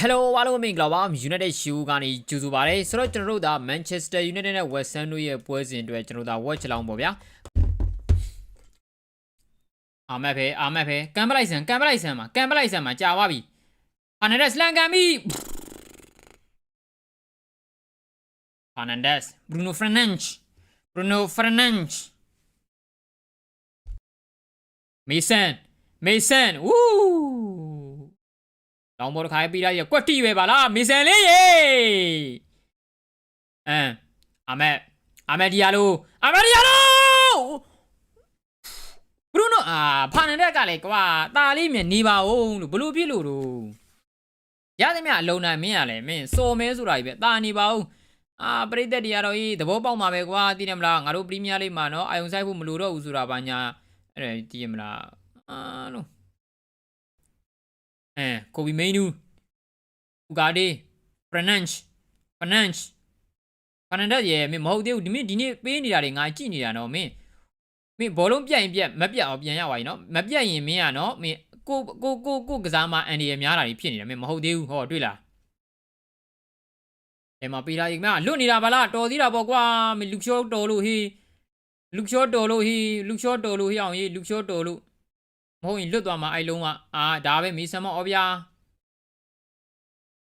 Hello အားလုံးမင်္ဂလာပါ United Shoe ကနေကြိုဆိုပါရစေဆိုတော့ကျွန်တော်တို့ဒါ Manchester United နဲ့ West Ham တို့ရဲ့ပွဲစဉ်အတွက်ကျွန်တော်တို့ဒါ watch လောင်းပေါ့ဗျာအာမက်ပဲအာမက်ပဲကန်ပလိုက်ဆန်ကန်ပလိုက်ဆန်မှာကန်ပလိုက်ဆန်မှာကြာသွားပြီအာနန်ဒက်စ်လန်ကန်ပြီ Fernandes Bruno Fernandes Bruno Fernandes Mason Mason woo လောင်ဘော တစ်ခါပြီးရရကွက်တီပဲပါလားမီဆန်လေးရေအမ်အမက်အမက်ဒီယာလိုအမက်ဒီယာလိုဘရူနိုအာဖာနန်ဒက်ကလည်းကွာตาလေးမြင်နေပါဦးလို့ဘလို့ဖြစ်လို့တော့ရသမျှအလုံးနိုင်မင်းရလဲမင်းစော်မဲဆိုတာကြီးပဲตาနေပါဦးအာပရိသတ်တရားတော်ကြီးသဘောပေါက်မှာပဲကွာသိတယ်မလားငါတို့ပရီးမီးယားလိမှာနော်အာယုံဆိုင်ဖို့မလိုတော့ဘူးဆိုတာဘာညာအဲ့ဒါသိရမလားအာလို့ အဲ ကိုဘီမိန်နူဥကာဒီဖရနန့်ချ်ဖရနန့်ချ်ဖရနန်ဒက်ရဲ့မင်းမဟုတ်သေးဘူးဒီမင်းဒီနေ့ပေးနေတာတွေငါကြည့်နေတာနော်မင်းမင်းဘောလုံးပြတ်ရင်ပြတ်မပြတ်အောင်ပြန်ရပါ යි နော်မပြတ်ရင်မင်းကနော်မင်းကိုကိုကိုကိုကစားမအန်ဒီရများတာတွေဖြစ်နေတာမင်းမဟုတ်သေးဘူးဟောတွေ့လားအဲမှာပေးထားရင်မလွတ်နေတာပါလားတော်သေးတာပေါ့ကွာမင်းလူချောတော်လို့ဟေးလူချောတော်လို့ဟေးလူချောတော်လို့ဟေးအောင်ဟေးလူချောတော်လို့မ ဟုတ်ရင်လွတ်သွားမှာအဲ့လုံးကအာဒါပဲမီဆန်မော့ဩဗျာ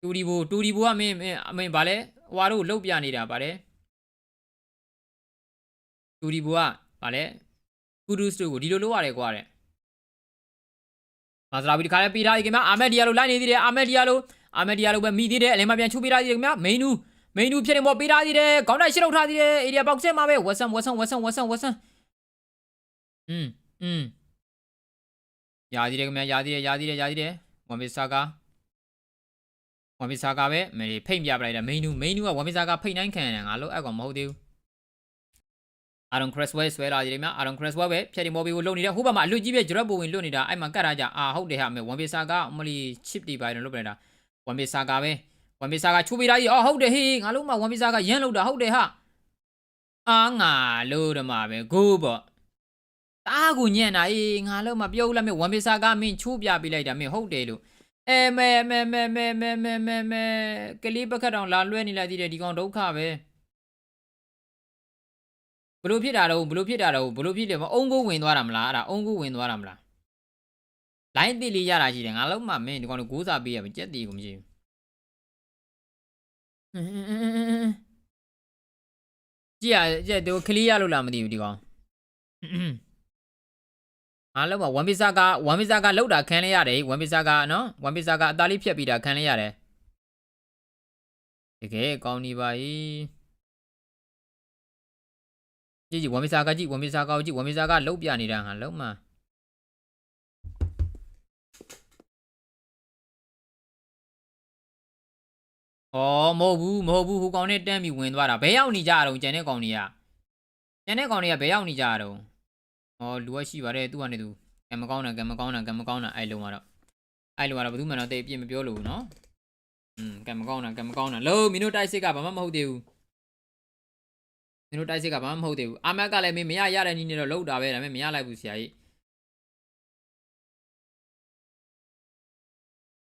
တူဒီဘူတူဒီဘူကမင်းမင်းအမင်းဗာလဲဟွာတို့လှုပ်ပြနေတာဗာလဲတူဒီဘူကဗာလဲကူဒုစ်တို့ကိုဒီလိုလုပ်ရတယ်ကွာတဲ့မာစရာဘီဒီခါလဲပြီးထားပြီခင်ဗျာအာမက်ဒီယာလိုလိုက်နေသေးတယ်အာမက်ဒီယာလိုအာမက်ဒီယာလိုပဲမိသေးတယ်အလဲမပြန်ချုပ်ပေးထားသေးတယ်ခင်ဗျာမိန်နူမိန်နူဖြစ်နေမောပေးထားသေးတယ်ခေါင်းတိုက်ရှစ်ထုတ်ထားသေးတယ်အေရီယာဘောက်ဆဲမှာပဲဝက်ဆန်ဝက်ဆန်ဝက်ဆန်ဝက်ဆန်ဝက်ဆန်อืมอืม ရာသေးတယ်ခင်ဗျာရာသေးတယ်ရာသေးတယ်ရာသေးတယ်ဝမ်ပီဆာကာဝမ်ပီဆာကာပဲမေဖိတ်ပြပလိုက်တာမိန်နူမိန်နူကဝမ်ပီဆာကာဖိတ်နိုင်ခံရတယ်ငါလို့အဲ့ကောင်မဟုတ်သေးဘူးအာရွန်ခရက်စဝဲဆွဲလာကြတယ်မြအာရွန်ခရက်စဝဲပဲဖြတ်တင်မော်ဘီကိုလုံနေတဲ့ဟိုဘက်မှာအလွတ်ကြီးပဲဂျရက်ဘိုဝင်လွတ်နေတာအဲ့မှာကတ်ရကြအာဟုတ်တယ်ဟာမေဝမ်ပီဆာကာအမလီချစ်တီပိုင်းလွတ်ပလိုက်တာဝမ်ပီဆာကာပဲဝမ်ပီဆာကာချိုးပေးတာကြီးအော်ဟုတ်တယ်ဟေးငါလို့မှဝမ်ပီဆာကာရမ်းလို့တာဟုတ်တယ်ဟာအာငါလို့တော့မှာပဲဂိုးပေါ့ တအားကိုညံ့တာအေးငါလုံးမပြုတ်လိုက်မြဝမ်ပီစာကမင်းချိုးပြပေးလိုက်တာမင်းဟုတ်တယ်လို့အဲမဲမဲမဲမဲမဲမဲမဲမဲကလေးပကတ်တောင်လာလွှဲနေလိုက်သေးတယ်ဒီကောင်ဒုက္ခပဲဘလို့ဖြစ်တာတော့ဘလို့ဖြစ်တာတော့ဘလို့ဖြစ်တယ်မအုံကိုဝင်သွားတာမလားအဲ့ဒါအုံကိုဝင်သွားတာမလားလိုင်းတိလေးရတာရှိတယ်ငါလုံးမမင်းဒီကောင်ကိုဂိုးစားပေးရမကြက်တီကိုမရှိဘူးကြည့်ရကြက်သူကလေးရလို့လားမသိဘူးဒီကောင် အားလုံးကဝမ်ပီစာကဝမ်ပီစာကလောက်တာခံလဲရတယ်ဝမ်ပီစာကနော်ဝမ်ပီစာကအသားလေးဖြတ်ပြီးတာခံလဲရတယ်တကယ်ကောင်းနေပါ ਈ ကြည့်ကြည့်ဝမ်ပီစာကကြည့်ဝမ်ပီစာကကြည့်ဝမ်ပီစာကလောက်ပြနေတာဟာလုံးမအော်မဟုတ်ဘူးမဟုတ်ဘူးဟိုကောင်နဲ့တန်းပြီးဝင်သွားတာဘယ်ရောက်နေကြတော့ကျန်တဲ့ကောင်တွေကကျန်တဲ့ကောင်တွေကဘယ်ရောက်နေကြတော့။ အော်လူကရှိပါတယ်သူကနေသူကံမကောင်းတာကံမကောင်းတာကံမကောင်းတာအဲ့လုံးကတော့အဲ့လုံးကတော့ဘယ်သူမှတော့တိတ်အပြစ်မပြောလို့နော်။อืมကံမကောင်းတာကံမကောင်းတာလို့မင်းတို့တိုက်စစ်ကဘာမှမဟုတ်သေးဘူး။မင်းတို့တိုက်စစ်ကဘာမှမဟုတ်သေးဘူး။အာမက်ကလည်းမင်းမရရတဲ့နည်းနဲ့တော့လောက်တာပဲဒါပေမဲ့မရလိုက်ဘူးဆရာကြီး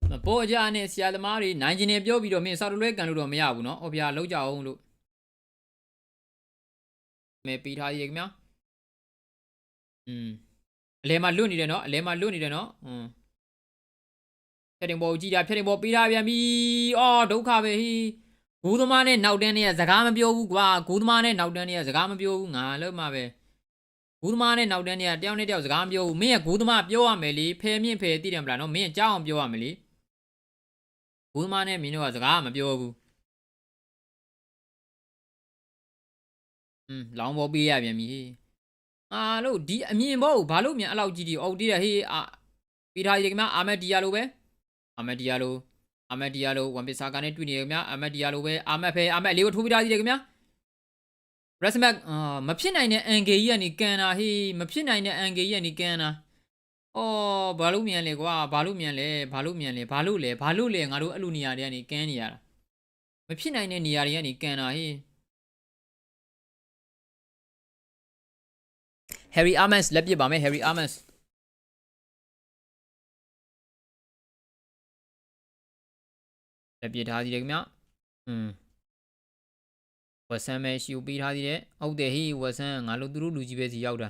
။မပေါ်ကြနဲ့ဆရာသမားတွေနိုင်ကျင်နေပြောပြီးတော့မင်းဆောက်တလွဲကန်လို့တော့မရဘူးနော်။အော်ဗျာလောက်ကြအောင်လို့မဲပြီးထားရေခင်ဗျာ။ อืมအလဲမှာလွတ်နေတယ်နော်အလဲမှာလွတ်နေတယ်နော်อืมဖြတ်တင်ပေါ်ကြည့်တာဖြတ်တင်ပေါ်ပေးထားပြန်ပြီအော်ဒုက္ခပဲဟီဂိုးသမားနဲ့နောက်တန်းနဲ့စကားမပြောဘူးကွာဂိုးသမားနဲ့နောက်တန်းနဲ့စကားမပြောဘူးငါလည်းမှာပဲဂိုးသမားနဲ့နောက်တန်းနဲ့တယောက်နဲ့တယောက်စကားမပြောဘူးမင်းကဂိုးသမားပြောရမယ်လေဖယ်မြင့်ဖယ်သိတယ်မလားနော်မင်းကကြောက်အောင်ပြောရမယ်လေဂိုးသမားနဲ့မင်းတို့ကစကားမပြောဘူးอืมလောင်းပေါ်ပေးရပြန်ပြီ အာလို့ဒီအမြင်ဘောကိုဘာလို့မြန်အဲ့လောက်ကြီးဒီအော်တီးတယ်ဟေးအာပြီးထားရခင်ဗျာအာမက်ဒီယာလိုပဲအာမက်ဒီယာလိုအာမက်ဒီယာလိုဝန်ပစ်စာကနဲ့တွေ့နေရခင်ဗျာအာမက်ဒီယာလိုပဲအာမက်ဖဲအာမက်လေးကိုထိုးပြီးထားကြည့်တယ်ခင်ဗျာရက်စမက်အာမဖြစ်နိုင်တဲ့အန်ဂေကြီးကနေကန်တာဟေးမဖြစ်နိုင်တဲ့အန်ဂေကြီးကနေကန်တာအော်ဘာလို့မြန်လဲကွာဘာလို့မြန်လဲဘာလို့မြန်လဲဘာလို့လဲဘာလို့လဲငါတို့အဲ့လိုနေရာတွေကနေကန်နေရတာမဖြစ်နိုင်တဲ့နေရာတွေကနေကန်တာဟေး Harry Armas လက်ပြပါမယ် Harry Armas လက်ပြထားသေးတယ်ခင်ဗျอืมဝက်ဆန်မဲရှူပေးထားသေးတယ်ဟုတ်တယ်ဟေးဝက်ဆန်ငါတို့သူတို့လူကြီးပဲစီရောက်တာ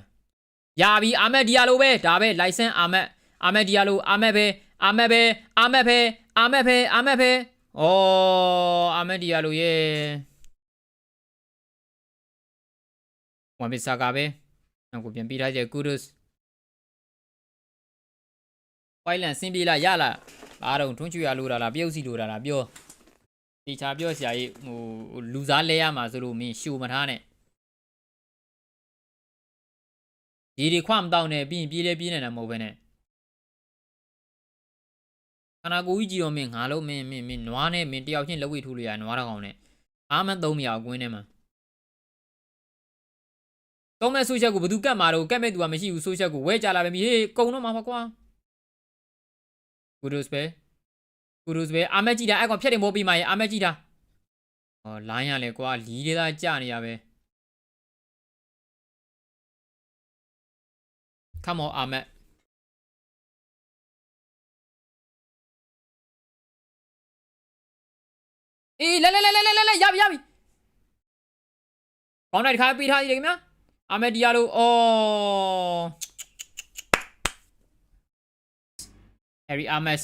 ရပြီအာမက်ဒီယာလိုပဲဒါပဲလိုင်ဆန်အာမက်အာမက်ဒီယာလိုအာမက်ပဲအာမက်ပဲအာမက်ပဲအာမက်ပဲအာမက်ပဲဩအာမက်ဒီယာလိုရဲ့ဝမ်ပီဆာကပဲ အခုပြန်ပြီးထားကြကူဒုစ်ဝိုင်လန်စင်ပြေလာရလာအားတော့ထွန်းချူရလိုတာလားပြုတ်စီလိုတာလားပြောတေချာပြောစရာကြီးဟိုလူစားလဲရမှာဆိုလို့မင်းရှူမထားနဲ့ဒီဒီခွမတောင်းနဲ့ပြီးရင်ပြေးလဲပြေးနေတာမဟုတ်ဘဲနဲ့ခနာကိုကြီးကြည့်တော့မင်းငါလုံးမင်းမင်းမင်းနွားနဲ့မင်းတယောက်ချင်းလက်ဝိထိုးလို့ရနွားတော့ကောင်နဲ့အားမသုံးမရအောင်ကွင်းထဲမှာ သုံးမဲ့ဆိုချက်ကိုဘယ်သူကတ်မှာတော့ကတ်မဲ့သူကမရှိဘူးဆိုချက်ကိုဝဲကြလာပဲမီဟေးကုံတော့မှာပါကွာကူဒုစ်ပဲကူဒုစ်ပဲအာမက်ကြည့်တာအဲ့ကောင်ဖြတ်တယ်မိုးပြီးမှရေအာမက်ကြည့်တာဟောလိုင်းရလေကွာလီးသေးသားကြာနေရပဲ Come on အာမက်အေးလဲလဲလဲလဲလဲလဲရပြီရပြီကောင်းတဲ့ခါပေးထားရည်ခင်ဗျာ အာမက်ဒီယာလိုအော် Harry Ames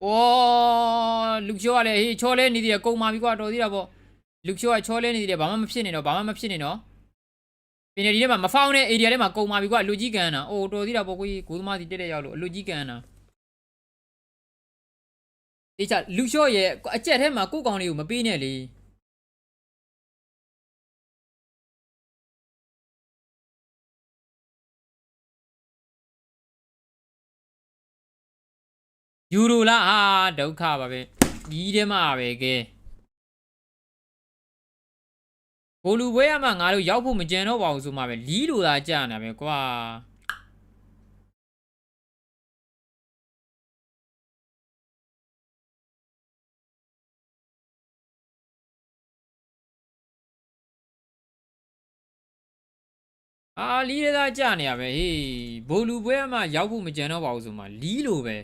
โอ้လူချိုးကလည်းဟေးချောလဲနေသေးတယ်ကုံမာပြီကွာတော်သေးတာပေါ့လူချိုးကချောလဲနေသေးတယ်ဘာမှမဖြစ်နေတော့ဘာမှမဖြစ်နေတော့ပင်နေဒီထဲမှာမဖောင်းတဲ့ area ထဲမှာကုံမာပြီကွာလူကြီးကန်တာအိုးတော်သေးတာပေါ့ကိုကြီးကိုသမားစီတက်တဲ့ရောက်လို့အလူကြီးကန်တာဒီချာလူချိုးရဲ့အကြက်ထဲမှာကိုကောင်လေးကိုမပေးနဲ့လေ ယူရိုလားဟာဒုက္ခပါပဲဒီထဲမှာပဲကဲဘိုလူပွဲရမှာငါတို့ရောက်ဖို့မကြံတော့ပါဘူးဆိုမှပဲလီးလိုသာကြာနေတာပဲကွာအာလီးရသာကြာနေရပဲဟေးဘိုလူပွဲရမှာရောက်ဖို့မကြံတော့ပါဘူးဆိုမှလီးလိုပဲ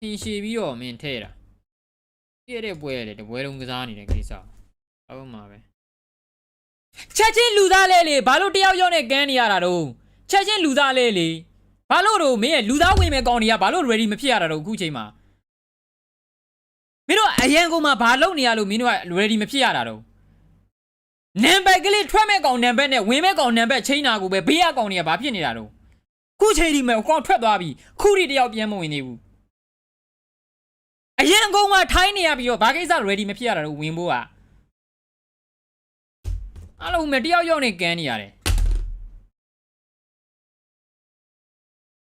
ထင်ရှည်ပြီးတော့မင်းထဲတာပြည့်တဲ့ပွဲလေတပွဲလုံးကစားနေတဲ့ကိစ္စဟုတ်မှာပဲချက်ချင်းလူသားလဲလေဘာလို့တယောက်ယောက်နဲ့ကန်းနေရတာတော့ချက်ချင်းလူသားလဲလေဘာလို့တော့မင်းရဲ့လူသားဝင်မဲ့ကောင်းနေရဘာလို့ ready မဖြစ်ရတာတော့အခုချိန်မှာမင်းတို့အရန်ကုန်မှာဘာလုပ်နေရလို့မင်းတို့က ready မဖြစ်ရတာတော့နံပါတ်ကလေးထွက်မဲ့ကောင်နံပါတ်နဲ့ဝင်မဲ့ကောင်နံပါတ်ချိန်တာကိုပဲဘေးကကောင်တွေကဘာဖြစ်နေတာတော့ခုချိန်ဒီမဲ့ကောင်ထွက်သွားပြီခုဒီတယောက်ပြန်မဝင်သေးဘူး အရင်ကုန်းကထိုင်းနေရပြီးတော့ဘာကိစ္စ ready မဖြစ်ရတာတော့ဝင်ဖို့อ่ะအားလုံးမဲ့တယောက်ယောက်နဲ့ကန်းနေရတယ်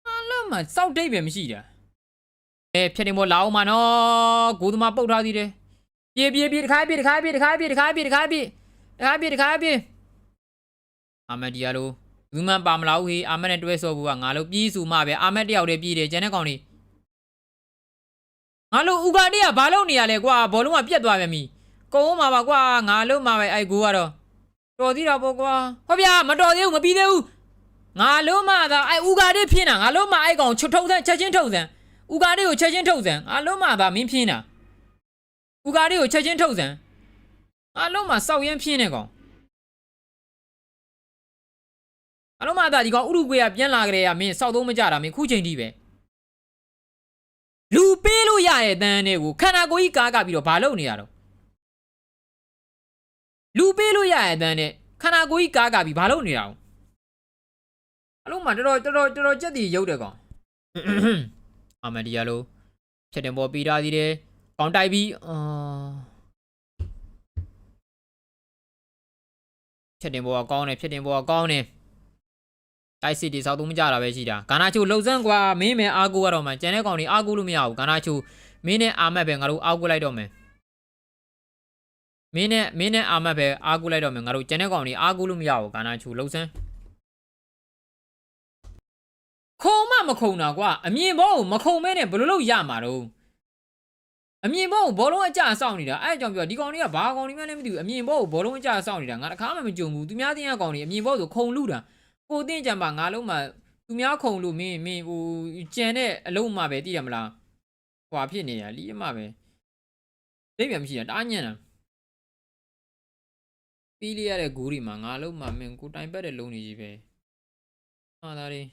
အားလုံးမှာစောက်တိတ်ပဲမရှိတာအဲဖြတ်တင်ပေါ်လာအောင်မနော်ကိုသမားပုတ်ထားသေးတယ်ပြေးပြေးပြေးတခါပြေးတခါပြေးတခါပြေးတခါပြေးတခါပြေးတခါပြေးတခါပြေးအာမဒီယာလိုဘူးမှပါမလာဘူးဟေးအာမနဲ့တွဲဆော့ဘူးကငါလို့ပြေးစုမှပဲအာမတယောက်တည်းပြေးတယ်ကျန်တဲ့ကောင်တွေ ငါလို့ဥကာတေးကဘာလုပ်နေရလဲကွာဘောလုံးကပြက်သွားပြန်ပြီကုန်းမှာပါကွာငါလုံးမှာပဲအဲ့ကိုကတော့တော်သေးတာပေါ့ကွာဟောဗျာမတော်သေးဘူးမပြီးသေးဘူးငါလုံးမှာသာအဲ့ဥကာတေးဖြင်းတာငါလုံးမှာအဲ့ကောင်ချွတ်ထုတ်စမ်းချက်ချင်းထုတ်စမ်းဥကာတေးကိုချက်ချင်းထုတ်စမ်းငါလုံးမှာသာမင်းဖြင်းတာဥကာတေးကိုချက်ချင်းထုတ်စမ်းငါလုံးမှာစောက်ရင်ဖြင်းနေကောင်အလုံးမှာသာဒီကောင်ဥရုကွေးကပြန်လာကြတဲ့ကမင်းစောက်သုံးမကြတာမင်းခုချိန်ထိပဲ လူပေးလို့ရရဲ့တန်းတွေကိုခန္ဓာကိုယ်ကြီးကားကပြီးတော့ဘာလုပ်နေရတော့လူပေးလို့ရရဲ့တန်းနဲ့ခန္ဓာကိုယ်ကြီးကားကပြီးဘာလုပ်နေတာအောင်အလုံးမှာတော်တော်တော်တော်တော်တော်ကြက်တီရုပ်တယ်ကောင်အမဒီယာလိုချက်တင်ပေါ်ပြီးသားသေးတယ်ကောင်းတိုက်ပြီးအာချက်တင်ပေါ်ကကောင်းတယ်ချက်တင်ပေါ်ကကောင်းတယ် တိုက်စစ်တီစောက်သုံးမကြတာပဲရှိတာဂါနာချိုလှုပ်စမ်းကွာမင်းမယ်အာကိုကတော့မှကျန်တဲ့ကောင်တွေအာကိုလို့မရဘူးဂါနာချိုမင်းနဲ့အာမတ်ပဲငါတို့အာကိုလိုက်တော့မယ်မင်းနဲ့မင်းနဲ့အာမတ်ပဲအာကိုလိုက်တော့မယ်ငါတို့ကျန်တဲ့ကောင်တွေအာကိုလို့မရဘူးဂါနာချိုလှုပ်စမ်းခုံမမခုံတာကွာအမြင်ဘောကိုမခုံမဲနဲ့ဘယ်လိုလုပ်ရမှာတော့အမြင်ဘောကိုဘောလုံးအကြအဆောင်နေတာအဲ့အကြောင့်ပြောဒီကောင်တွေကဘာကောင်တွေမှလည်းမသိဘူးအမြင်ဘောကိုဘောလုံးအကြအဆောင်နေတာငါတခါမှမကြုံဘူးသူများတင်းကကောင်တွေအမြင်ဘောဆိုခုံလူတာ ကိုတင်းကြံပါငါလုံးမှာသူများခုံလို့မင်းမင်းဟိုကြံတဲ့အလုံးမှာပဲသိရမလားဟွာဖြစ်နေတာလီးအမပဲသိပြန်မရှိတာတားညံ့တာပြီးလေးရတဲ့ဂူးတွေမှာငါလုံးမှာမင်းကိုတိုင်ပတ်တဲ့လုံးတွေကြီးပဲဟာသားလေး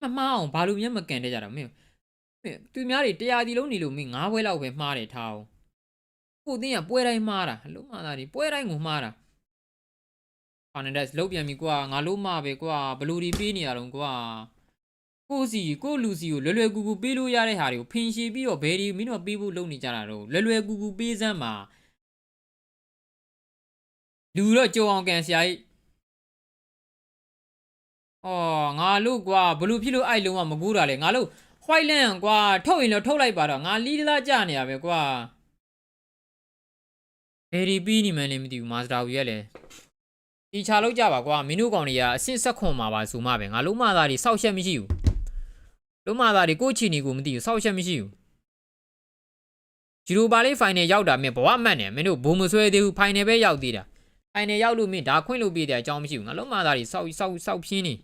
မမအောင်ဘာလို့မျက်မကန်တဲ့ကြတာမင်းမင်းသူများတွေတရားဒီလုံးနေလို့မင်းငါးဘွဲလောက်ပဲမှားတယ်ထားအောင်ကိုတင်းကပွဲတိုင်းမှားတာအလုံးမသားတွေပွဲတိုင်းကိုမှားတာ ဖာနန်ဒက်လုတ်ပြန်ပြီကွာငါလုံးမပဲကွာဘလူဒီပေးနေရတော့ကွာကိုစီကိုလူစီကိုလွယ်လွယ်ကူကူပေးလို့ရတဲ့ဟာတွေကိုဖင်ရှည်ပြီးတော့ဘယ်ဒီမင်းတို့ပေးဖို့လုပ်နေကြတာတော့လွယ်လွယ်ကူကူပေးစမ်းပါလူတော့ကြုံအောင်ကန်ဆရာကြီးအော်ငါလို့ကွာဘလူဖြစ်လို့အဲ့လုံးဝမကူးတာလေငါလို့ white land ကွာထုတ်ရင်တော့ထုတ်လိုက်ပါတော့ငါလီးလားကြနေရပဲကွာဘယ်ဒီပြီးနေမှန်းလည်းမသိဘူးမာစတာဝီရဲ့လေ ဒီချလောက်ကြပါကွာမင်းတို့ကောင်တွေကအဆင့်ဆက်ခွန်မှာပါဆိုမှပဲငါလုံးမသားတွေစောက်ရှက်မရှိဘူးလုံးမသားတွေကိုချီနီကိုမသိဘူးစောက်ရှက်မရှိဘူးဂျီရိုပါလေးဖိုင်နယ်ရောက်တာမင်းဘဝမှတ်နေမင်းတို့ဘုံမဆွဲသေးဘူးဖိုင်နယ်ပဲရောက်သေးတာဖိုင်နယ်ရောက်လို့မင်းဒါခွင့်လို့ပြတဲ့အကြောင်းမရှိဘူးငါလုံးမသားတွေစောက်စောက်စောက်ပြင်းနေ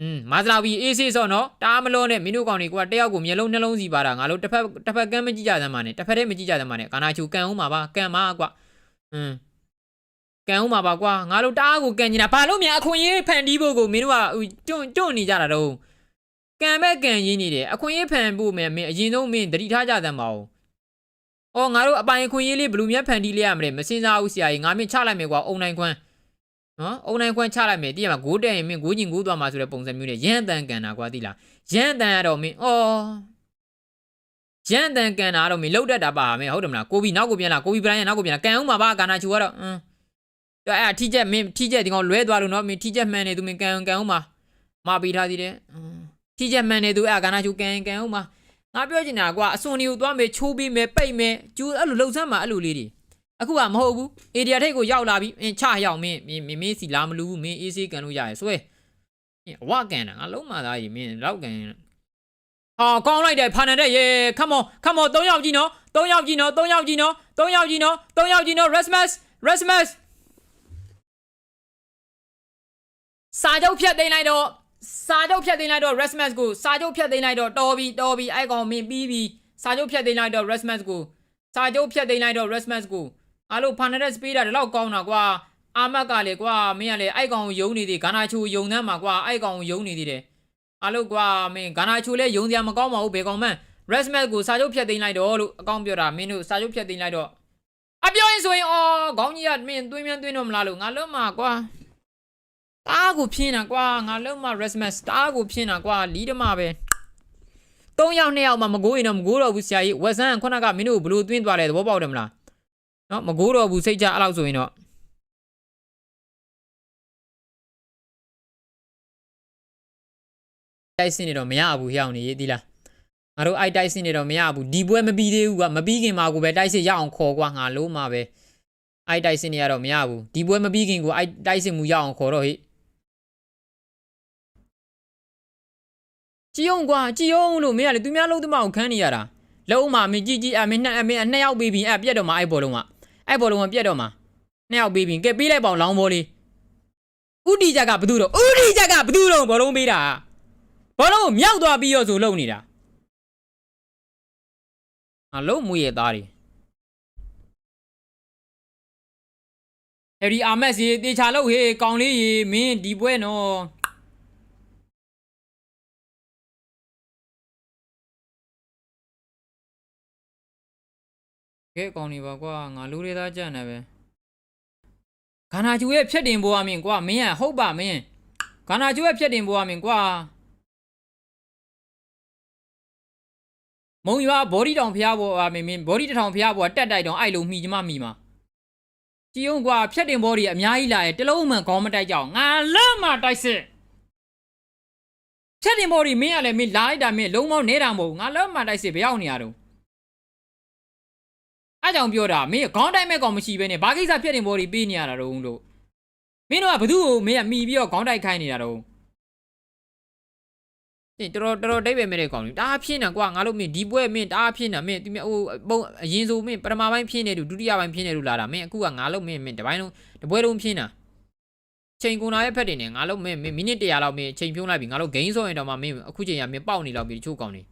อืมမာဇလာဗီအေးဆေးစော့နော်တားမလို့နဲ့မင်းတို့ကောင်တွေကတယောက်ကိုမျက်လုံးနှလုံးစီပါတာငါတို့တစ်ဖက်တစ်ဖက်ကမ်းမကြည့်ကြသမ်းပါနဲ့တစ်ဖက်တည်းမကြည့်ကြသမ်းပါနဲ့ကာနာချူကန်အောင်ပါပါကန်ပါကွာ อืมကန်အောင်ပါပါကွာငါတို့တအားကိုကန်နေတာဘာလို့များအခွင့်အရေးဖန်တီးဖို့ကိုမင်းတို့ကတွန့်တွန့်နေကြတာတော့ကန်မဲ့ကန်ရင်းနေတယ်အခွင့်အရေးဖန်ဖို့မယ်မင်းအရင်ဆုံးမင်းတတိထားကြသမ်းပါဦးအော်ငါတို့အပိုင်အခွင့်အရေးလေးဘယ်လူမြတ်ဖန်တီးလိုက်ရမလဲမစင်စားဘူးဆရာကြီးငါမင်းချလိုက်မယ်ကွာအုံနိုင်ခွန်းနော်အုံနိုင်ခွန်းချလိုက်မယ်တည့်ရမှာဂိုးတက်ရင်မင်းဂိုးကျင်ဂိုးသွားမှာဆိုတဲ့ပုံစံမျိုးနဲ့ရန်တန်ကန်တာကွာတိလားရန်တန်ရတော့မင်းအော် ရန်တန်ကန်တာတော့မင်းလှုပ်တတ်တာပါမင်းဟုတ်တယ်မလားကိုဘီနောက်ကိုပြန်လာကိုဘီဘရိုင်နောက်ကိုပြန်လာကန်အောင်ပါပါကာနာချူကတော့အင်းအဲ့အဲ့ထီချက်မင်းထီချက်ဒီကောင်လွဲသွားလို့နော်မင်းထီချက်မှန်နေသူမင်းကန်ကန်အောင်ပါမပေးထားသေးတယ်အင်းထီချက်မှန်နေသူအဲ့ကာနာချူကန်ကန်အောင်ပါငါပြောချင်တာကွာအစွန်တွေကိုသွားမယ်ချိုးပေးမယ်ပိတ်မယ်ကျူအဲ့လိုလှုပ်ဆမ်းမှာအဲ့လိုလေးတွေအခုကမဟုတ်ဘူးအေဒီယာထိတ်ကိုရောက်လာပြီအင်းချရောက်မင်းမင်းမင်းမင်းစီလာမလူဘူးမင်းအေးဆေးကန်လို့ရတယ်ဆွဲအင်းအဝကန်တာငါလုံးမသားကြီးမင်းလောက်ကန် ဟာကောင်းလိုက်တယ်ဖာနန်တဲ့ရေ come on come on ၃ယောက်ကြီးနော်၃ယောက်ကြီးနော်၃ယောက်ကြီးနော်၃ယောက်ကြီးနော်၃ယောက်ကြီးနော် resmas resmas စာချုပ်ဖြတ်သိမ်းလိုက်တော့စာချုပ်ဖြတ်သိမ်းလိုက်တော့ resmas ကိုစာချုပ်ဖြတ်သိမ်းလိုက်တော့တော်ပြီတော်ပြီအဲ့ကောင်မင်းပြီးပြီစာချုပ်ဖြတ်သိမ်းလိုက်တော့ resmas ကိုစာချုပ်ဖြတ်သိမ်းလိုက်တော့ resmas ကိုအားလို့ဖာနရက်စ်ပေးတာဒီလောက်ကောင်းတာကွာအာမတ်ကလေကွာမင်းကလေအိုက်ကောင်ကိုယုံနေသေးဂါနာချူယုံသမ်းမှာကွာအိုက်ကောင်ကိုယုံနေသေးတယ် အားလို့ကွာမင်းဂါနာချူလည်းယုံစရာမကောင်းပါဘူးဘယ်ကောင်မှန်း resmat ကိုစာချုပ်ဖြတ်သိမ်းလိုက်တော့လို့အကောင့်ပြောတာမင်းတို့စာချုပ်ဖြတ်သိမ်းလိုက်တော့အပြောရင်ဆိုရင်အော်ခေါင်းကြီးကမင်းသွင်းမြန်သွင်းတော့မလားလို့ငါလုံးမှာကွာတားကိုဖြင်းတာကွာငါလုံးမှာ resmat တားကိုဖြင်းတာကွာလီးဓမာပဲ၃ယောက်၂ယောက်မှမကိုးရင်တော့မကိုးတော့ဘူးဆရာကြီးဝက်ဆန်ခုနကမင်းတို့ဘလို့သွင်းသွားလဲသဘောပေါက်တယ်မလားနော်မကိုးတော့ဘူးစိတ်ကြအဲ့လောက်ဆိုရင်တော့ တိုက်စင်နေတော့မရဘူးဟျောင်းနေရေးသီလားငါတို့အိုက်တိုက်စင်နေတော့မရဘူးဒီပွဲမပြီးသေးဘူးကမပြီးခင်မှာကိုပဲတိုက်စစ်ရအောင်ခေါ်ကွာငါလုံးမှာပဲအိုက်တိုက်စင်နေရတော့မရဘူးဒီပွဲမပြီးခင်ကိုအိုက်တိုက်စစ်မှုရအောင်ခေါ်တော့ဟိကြည်အောင်ကွာကြည်အောင်လို့မင်းကလေသူများလုံးသမားကိုခန်းနေရတာလုံးမှာမင်းကြည်ကြည်အမင်းနှစ်အမင်းနှစ်ယောက်ပြီးပြီအဲ့ပြက်တော့မှာအဲ့ဘောလုံးကအဲ့ဘောလုံးကပြတ်တော့မှာနှစ်ယောက်ပေးပြီးကဲပေးလိုက်ပါအောင်လောင်းဘောလေးဥတီချက်ကဘသူတော့ဥတီချက်ကဘသူတော့ဘောလုံးပေးတာ ဘောလုံးကိုမြောက်သွားပြီးရောဆိုလုံနေတာအလုံးမွေရဲ့သားတွေဟယ်ရီအာမက်စီတေချာလို့ဟေးကောင်လေးရေမင်းဒီပွဲနော်ကဲကောင်နေပါကွာငါလူတွေသားကြံ့နေပဲဂါနာကျူရဲ့ဖြတ်တင်ပေါ်ရမင်းကွာမင်းကဟုတ်ပါမင်းဂါနာကျူရဲ့ဖြတ်တင်ပေါ်ရမင်းကွာ မုံရွာဘော်ဒီတောင်ဖျားပေါ်ပါမင်းမင်းဘော်ဒီတထောင်ဖျားပေါ်တက်တိုက်တောင်အဲ့လိုမှီကျမမှီမှာကြည်ုံကွာဖြတ်တင်ဘော်ဒီအများကြီးလာရဲ့တလုံးမှန်ခေါင်းမတိုက်ကြအောင်ငါလက်မတိုက်စစ်ဖြတ်တင်ဘော်ဒီမင်းကလည်းမင်းလာလိုက်တာမင်းလုံးမောင်းနေတာမဟုတ်ငါလက်မတိုက်စစ်ဘယ်ရောက်နေရတော့အားကြောင့်ပြောတာမင်းခေါင်းတိုင်းမဲ့ကောင်မရှိဘဲနဲ့ဘာကိစ္စဖြစ်နေပေါ်ဒီပေးနေရတာတော့လို့မင်းတို့ကဘသူ့ကိုမင်းကမှီပြီးတော့ခေါင်းတိုက်ခိုင်းနေတာတော့ တင်တော်တော်တော်တိတ်ပဲမဲ့တဲ့ကောင်လေးတအားဖြင်းတာကွာငါတို့မင်းဒီပွဲမင်းတအားဖြင်းတာမင်းဒီမဟိုပုံအရင်ဆိုမင်းပထမပိုင်းဖြင်းနေတူဒုတိယပိုင်းဖြင်းနေတူလာတာမင်းအခုကငါတို့မင်းမင်းတပိုင်းလုံးတပွဲလုံးဖြင်းတာချိန်ကုန်လာရဲ့ဖက်တင်နေငါတို့မင်းမိနစ်100လောက်မင်းချိန်ဖြုံးလိုက်ပြီငါတို့ဂိမ်းဆိုရင်တော့မှမင်းအခုချိန်ကမင်းပေါက်နေလောက်ပြီတချို့ကောင်လေး